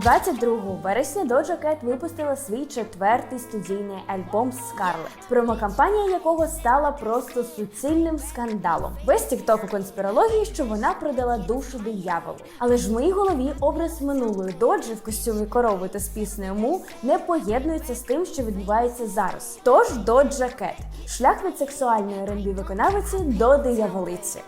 22 вересня Doja Cat випустила свій четвертий студійний альбом Scarlet, промокампанія якого стала просто суцільним скандалом. Без тіктоку конспірології, що вона продала душу дияволу. Але ж в моїй голові образ минулої Доджі в костюмі корови та з піснею му не поєднується з тим, що відбувається зараз. Тож Doja Cat – шлях від сексуальної ренбі виконавиці до дияволиці.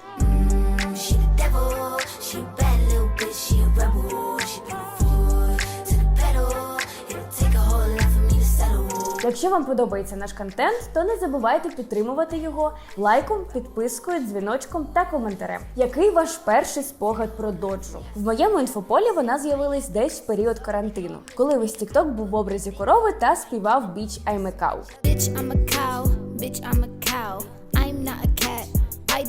Якщо вам подобається наш контент, то не забувайте підтримувати його лайком, підпискою, дзвіночком та коментарем. Який ваш перший спогад про доджу? В моєму інфополі вона з'явилась десь в період карантину, коли весь TikTok був в образі корови та співав біч Аймекау. Біч I'm a cow. Bitch, I'm a cow.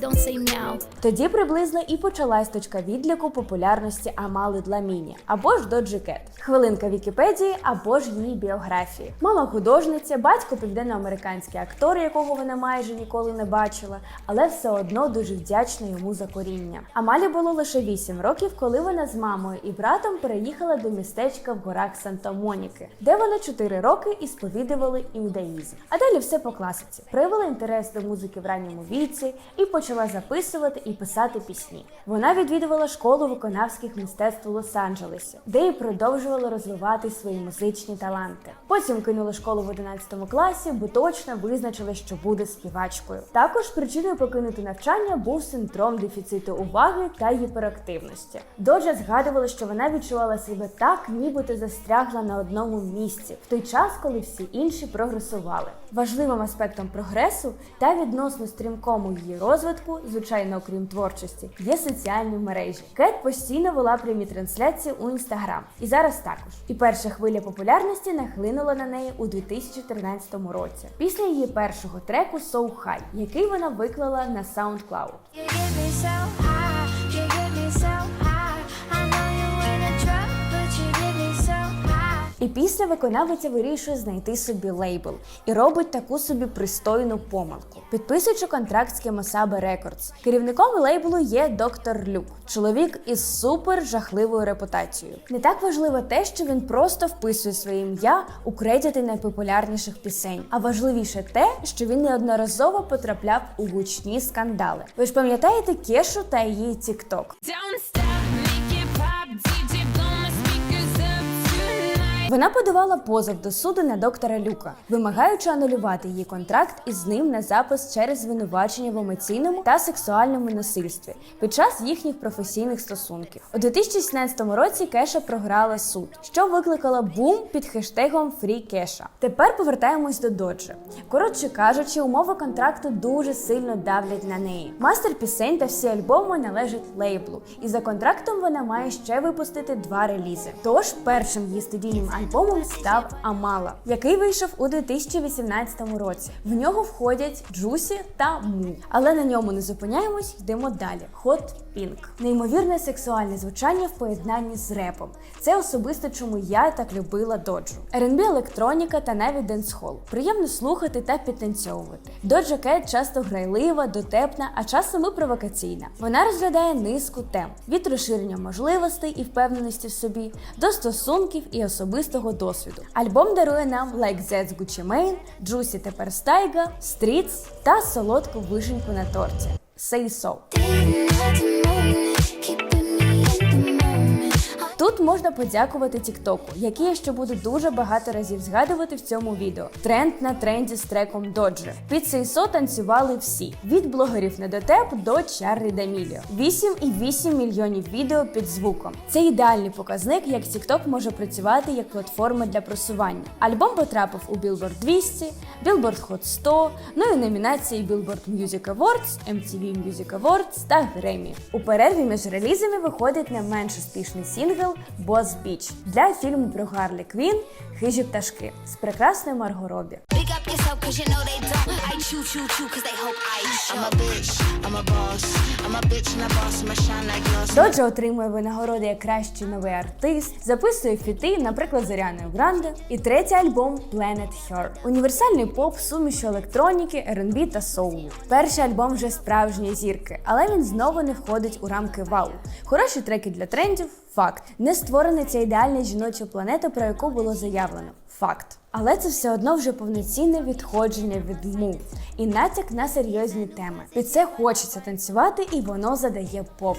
Don't say meow. Тоді приблизно і почалась точка відліку популярності Амали Дламіні або ж Доджі Кет. Хвилинка Вікіпедії або ж її біографії. Мама художниця, батько південноамериканський актор, якого вона майже ніколи не бачила, але все одно дуже вдячна йому за коріння. Амалі було лише 8 років, коли вона з мамою і братом переїхала до містечка в горах Санта-Моніки, де вони 4 роки і сповідували іудаїзм. А далі все по класиці. Проявила інтерес до музики в ранньому віці і почала записувати і писати пісні. Вона відвідувала школу виконавських мистецтв у Лос-Анджелесі, де і продовжувала розвивати свої музичні таланти. Потім кинула школу в 11 класі, бо точно визначила, що буде співачкою. Також причиною покинути навчання був синдром дефіциту уваги та гіперактивності. Доджа згадувала, що вона відчувала себе так, нібито застрягла на одному місці, в той час, коли всі інші прогресували. Важливим аспектом прогресу та відносно стрімкому її розвитку, звичайно, окрім творчості, є соціальні мережі. Кет постійно вела прямі трансляції у інстаграм, і зараз також. І перша хвиля популярності нахлинула на неї у 2013 році, після її першого треку So High, який вона виклала на SoundCloud. You get me so high. You get me so high. І після виконавиця вирішує знайти собі лейбл і робить таку собі пристойну помилку, підписуючи контракт з Кемосаби Records. Керівником лейблу є доктор Люк, чоловік із супер жахливою репутацією. Не так важливо те, що він просто вписує своє ім'я у кредити найпопулярніших пісень, а важливіше те, що він неодноразово потрапляв у гучні скандали. Ви ж пам'ятаєте Кешу та її TikTok? Вона подавала позов до суду на доктора Люка, вимагаючи анулювати її контракт із ним на запис через звинувачення в емоційному та сексуальному насильстві під час їхніх професійних стосунків. У 2016 році Кеша програла суд, що викликало бум під хештегом FreeKesha. Тепер повертаємось до Доджі. Коротше кажучи, умови контракту дуже сильно давлять на неї. Мастер пісень та всі альбоми належать лейблу, і за контрактом вона має ще випустити два релізи. Тож першим її студійним альбомом став Амала, який вийшов у 2018 році. В нього входять Джусі та Му. Але на ньому не зупиняємось, йдемо далі. Hot Pink. Неймовірне сексуальне звучання в поєднанні з репом. Це особисто чому я так любила доджу. R&B, електроніка та навіть денсхол. Приємно слухати та підтанцьовувати. Доджа Кет часто грайлива, дотепна, а часом і провокаційна. Вона розглядає низку тем від розширення можливостей і впевненості в собі до стосунків і особистого досвіду. Альбом дарує нам Like That's Gucci Mane, Juicy тепер Стайга, Streets та солодку вишеньку на торті. Say So. Тут можна подякувати Тіктоку, який я ще буду дуже багато разів згадувати в цьому відео. Тренд на тренді з треком Доджи. Під цей со танцювали всі: від блогерів недотеп до Чарлі Даміліо. 8,8 мільйонів відео під звуком. Це ідеальний показник, як TikTok може працювати як платформа для просування. Альбом потрапив у Billboard 200, Billboard Hot 100, ну і номінації Billboard Music Awards, MTV Music Awards та Grammy. У перерві між релізами виходить не менш успішний сингл Boss Біч для фільму про Гарлі Квін Хижі пташки з прекрасною Марго Робі. Help cause you know they don't. I choo choo choo cause they hope I show. I'm a bitch, I'm a boss. I'm a bitch and a boss, I'ma shine like gloss. Доджа отримує винагороди як кращий новий артист, записує фіти, наприклад, з Аріаною Гранде, і третій альбом Planet Her. Універсальний поп з сумішю електроніки, R&B та соулу. Перший альбом вже справжні зірки, але він знову не входить у рамки вау. Хороші треки для трендів факт. Не створений ця ідеальна жіноча планета, про яку було заявлено. Факт. Але це все одно вже повноцінне відходження від мув і натяк на серйозні теми. Під це хочеться танцювати, і воно задає поп.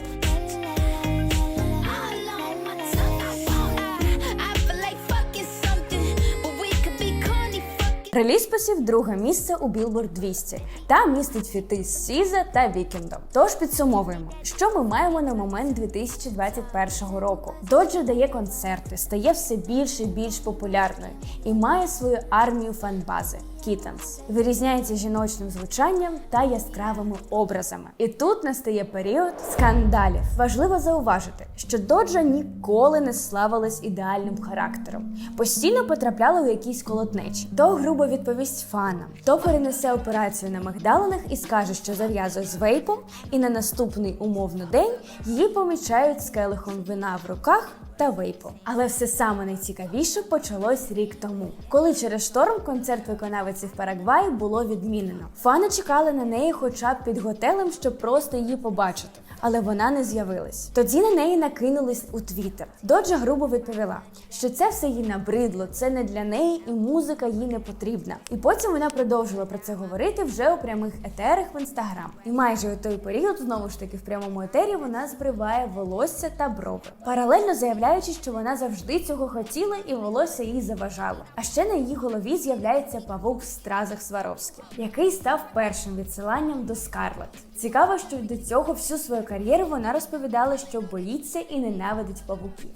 Реліз посів друге місце у Billboard 200 та містить фіти з Сіза та Вікендом. Тож підсумовуємо, що ми маємо на момент 2021 року. Доджа дає концерти, стає все більше і більш популярною і має свою армію фанбази. Kittens. вирізняється жіночним звучанням та яскравими образами. І тут настає період скандалів. Важливо зауважити, що Доджа ніколи не славилась ідеальним характером, постійно потрапляла у якісь колотнечі. То грубо відповість фанам, то перенесе операцію на мигдалинах і скаже, що зав'язує з вейпом, і на наступний умовно день її помічають з келихом вина в руках та вейпу. Але все саме найцікавіше почалось рік тому, коли через шторм концерт виконавиці в Парагваї було відмінено. Фани чекали на неї, хоча б під готелем, щоб просто її побачити. Але вона не з'явилась. Тоді на неї накинулись у твіттер. Доджа грубо відповіла, що це все їй набридло, це не для неї, і музика їй не потрібна. І потім вона продовжила про це говорити вже у прямих етерах в інстаграм. І майже у той період, знову ж таки, в прямому етері вона збриває волосся та брови, паралельно заявляючи, що вона завжди цього хотіла і волосся їй заважало. А ще на її голові з'являється павук в стразах Сваровський, який став першим відсиланням до Скарлет. Цікаво, що до цього всю свою кар'єру вона розповідала, що боїться і ненавидить павуків.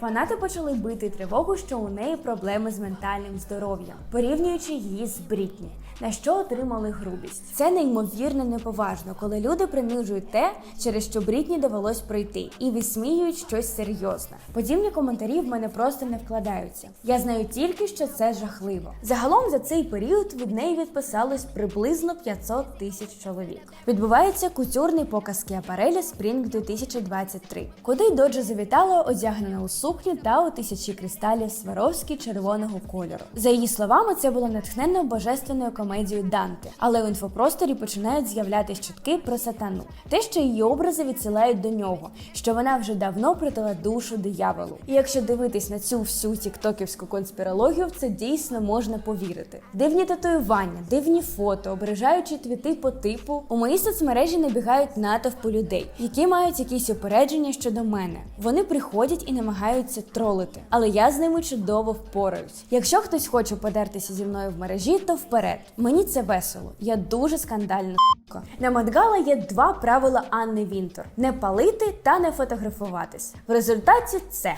Фанати почали бити тривогу, що у неї проблеми з ментальним здоров'ям, порівнюючи її з Брітні, на що отримали грубість. Це неймовірно неповажно, коли люди принижують те, через що Брітні довелось пройти, і висміюють щось серйозне. Подібні коментарі в мене просто не вкладаються. Я знаю тільки, що це жахливо. Загалом за цей період від неї відписалось приблизно 500 тисяч чоловік. Відбувається кутюрний показ Кіапарелі Spring 2023, куди Доджа завітала одягнена у сукні та у тисячі кристалів Сваровські червоного кольору. За її словами, це було натхнено божественною комедією Данте, але в інфопросторі починають з'являтися чутки про сатану. Те, що її образи відсилають до нього, що вона вже давно придала душу дияволу. І якщо дивитись на цю всю тіктоківську конспірологію, в це дійсно можна повірити. Дивні татуювання, дивні фото, ображаючі твіти по типу. У моїй соцмережі набігають натовпи людей, які мають якісь упередження щодо мене. Вони приходять і намагаються тролити, але я з ними чудово впораюсь. Якщо хтось хоче подертися зі мною в мережі, то вперед. Мені це весело. Я дуже скандальна. с**ка. На Мадгала є два правила Анни Вінтор: не палити та не фотографуватись. В результаті це.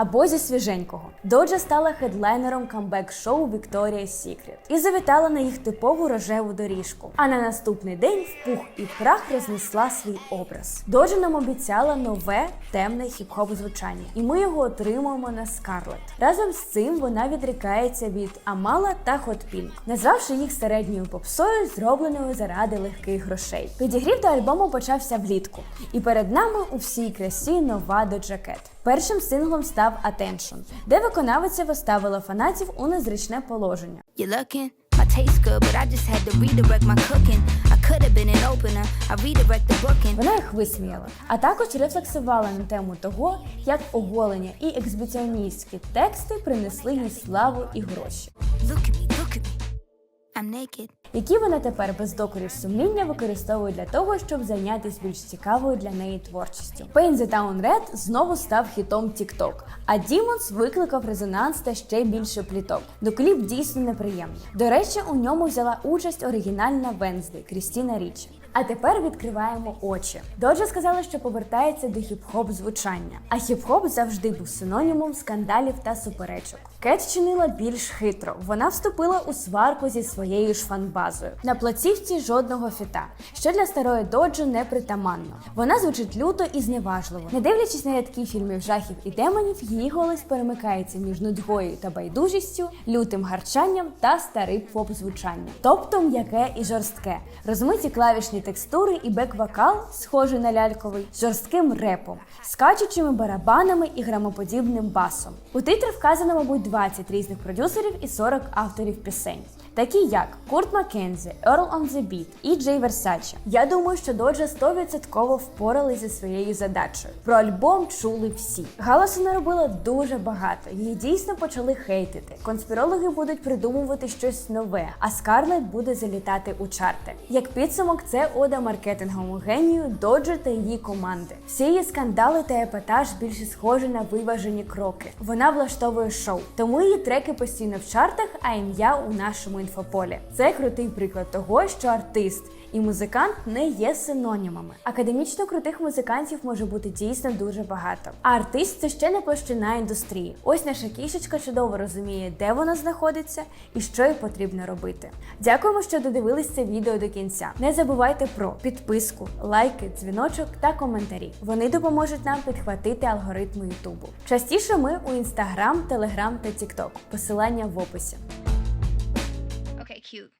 Або зі свіженького. Доджа стала хедлайнером камбек-шоу Victoria's Secret і завітала на їх типову рожеву доріжку. А на наступний день в пух і прах рознесла свій образ. Доджа нам обіцяла нове темне хіп-хоп звучання, і ми його отримуємо на Скарлет. Разом з цим вона відрікається від Амала та Pink, назвавши їх середньою попсою, зробленою заради легких грошей. Підігрів до альбому почався влітку, і перед нами у всій красі нова Cat. Першим синглом став Attention, де виконавиця виставила фанатів у незручне положення. Вона їх висміяла, а також рефлексувала на тему того, як оголення і ексбіціоністські тексти принесли їй славу і гроші, I'm naked. які вона тепер без докорів сумління використовує для того, щоб зайнятися більш цікавою для неї творчістю. Paint the Town Red знову став хітом TikTok, а Demons викликав резонанс та ще більше пліток. До кліп дійсно неприємний. До речі, у ньому взяла участь оригінальна Вензди Крістіна Річі. А тепер відкриваємо очі. Доджа сказала, що повертається до хіп-хоп звучання. А хіп-хоп завжди був синонімом скандалів та суперечок. Кет чинила більш хитро. Вона вступила у сварку зі своєю ж фанбазою. На платівці жодного фіта, що для старої доджо непритаманно. Вона звучить люто і зневажливо. Не дивлячись на рядки фільмів жахів і демонів, її голос перемикається між нудьгою та байдужістю, лютим гарчанням та старим поп-звучанням. Тобто м'яке і жорстке, розмиті клавішні текстури і бек-вокал, схожий на ляльковий, жорстким репом, скачучими барабанами і грамоподібним басом. У титрах вказано, мабуть, 20 різних продюсерів і 40 авторів пісень. Такі як Курт Маккензі, Earl on the Beat і Джей Версаче. Я думаю, що Доджа 100% впоралися зі своєю задачею. Про альбом чули всі. Галасу наробила дуже багато. Її дійсно почали хейтити. Конспірологи будуть придумувати щось нове, а Скарлет буде залітати у чарти. Як підсумок, це ода маркетинговому генію Доджа та її команди. Всі її скандали та епатаж більше схожі на виважені кроки. Вона влаштовує шоу, тому її треки постійно в чартах, а ім'я у нашому інфополі. Це крутий приклад того, що артист і музикант не є синонімами. Академічно крутих музикантів може бути дійсно дуже багато. А артист це ще не площина індустрії. Ось наша кішечка чудово розуміє, де вона знаходиться і що їй потрібно робити. Дякуємо, що додивились це відео до кінця. Не забувайте про підписку, лайки, дзвіночок та коментарі. Вони допоможуть нам підхватити алгоритми Ютубу. Частіше ми у інстаграм, телеграм та тікток. Посилання в описі. cute.